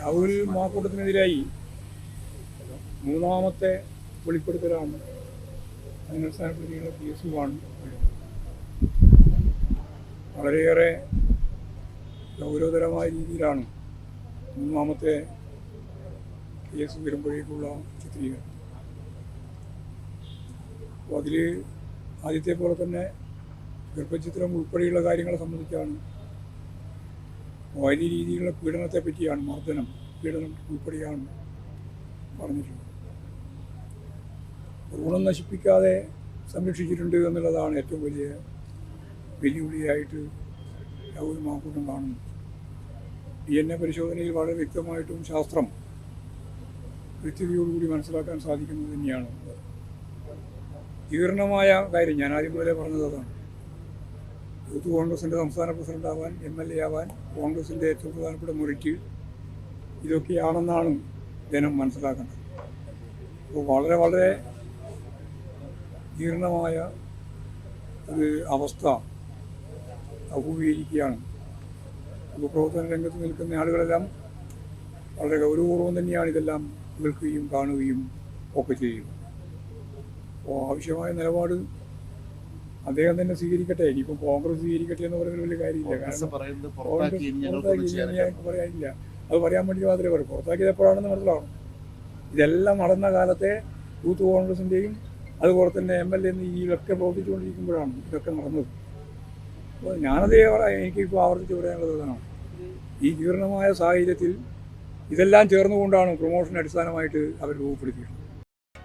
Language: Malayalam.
രാഹുൽ മാക്കൂട്ടത്തിനെതിരായി മൂന്നാമത്തെ വെളിപ്പെടുത്തലാണ് അന്വേഷണപ്പെടുത്തിയുള്ള കേസുമാണ് വളരെയേറെ ഗൗരവതരമായ രീതിയിലാണ് മൂന്നാമത്തെ കേസ് വരുമ്പോഴേക്കുള്ള ചിത്രീകരണം. അപ്പോൾ അതിൽ ആദ്യത്തെ പോലെ തന്നെ ഗർഭചിത്രം ഉൾപ്പെടെയുള്ള കാര്യങ്ങളെ സംബന്ധിച്ചാണ് വലിയ രീതിയിലുള്ള പീഡനത്തെ പറ്റിയാണ് മർദ്ദനം പീഡനം ഉൾപ്പെടെയാണ് പറഞ്ഞിട്ടുള്ളത്. ഭ്രൂണം നശിപ്പിക്കാതെ സംരക്ഷിച്ചിട്ടുണ്ട് എന്നുള്ളതാണ് ഏറ്റവും വലിയ വെല്ലുവിളിയായിട്ട് രാഹുൽ മാക്കൂട്ടം കാണുന്നു ഡി എൻ എ പരിശോധനയിൽ വളരെ വ്യക്തമായിട്ടും ശാസ്ത്രം കൃത്യതയോടുകൂടി മനസ്സിലാക്കാൻ സാധിക്കുന്നത് തന്നെയാണ്. ജീർണമായ കാര്യം ഞാൻ ആദ്യം മുതലേ പറഞ്ഞത് അതാണ്. യൂത്ത് കോൺഗ്രസിന്റെ സംസ്ഥാന പ്രസിഡന്റ് ആവാൻ എം എൽ എ ആവാൻ കോൺഗ്രസിന്റെ ഏറ്റവും പ്രധാനപ്പെട്ട മുറിക്ക് ഇതൊക്കെയാണെന്നാണ് ജനം മനസ്സിലാക്കേണ്ടത് അപ്പോൾ വളരെ വളരെ ജീർണമായ ഒരു അവസ്ഥ അഭിമുഖീകരിക്കുകയാണ്. ഉപപ്രവർത്തന രംഗത്ത് നിൽക്കുന്ന ആളുകളെല്ലാം വളരെ ഗൗരവപൂർവം തന്നെയാണ് ഇതെല്ലാം കേൾക്കുകയും കാണുകയും ഒക്കെ ചെയ്യുന്നത്. അപ്പോൾ ആവശ്യമായ നിലപാട് അദ്ദേഹം തന്നെ സ്വീകരിക്കട്ടെ. ഇനിയിപ്പോൾ കോൺഗ്രസ് സ്വീകരിക്കട്ടെ എന്ന് പറയുന്ന വലിയ കാര്യമില്ല. കാരണം പുറത്താക്കി ഞങ്ങൾക്ക് പറയാനില്ല. അത് പറയാൻ വേണ്ടി മാത്രമേ പറയൂ പുറത്താക്കിയത് എപ്പോഴാണെന്ന് മനസ്സിലാവണം ഇതെല്ലാം നടന്ന കാലത്തെ യൂത്ത് കോൺഗ്രസിന്റെയും അതുപോലെ തന്നെ എം എൽ എ ഇതിലൊക്കെ പ്രവർത്തിച്ചുകൊണ്ടിരിക്കുമ്പോഴാണ് ഇതൊക്കെ നടന്നത്. അപ്പോൾ ഞാനതേ പറയാം എനിക്കിപ്പോൾ ആവർത്തിച്ച് പറയാനുള്ളത് അതാണ്. ഈ ജീർണമായ സാഹചര്യത്തിൽ ഇതെല്ലാം ചേർന്നുകൊണ്ടാണ് പ്രൊമോഷൻ അടിസ്ഥാനമായിട്ട് അവർ രൂപപ്പെടുത്തിയിട്ടുള്ളത്.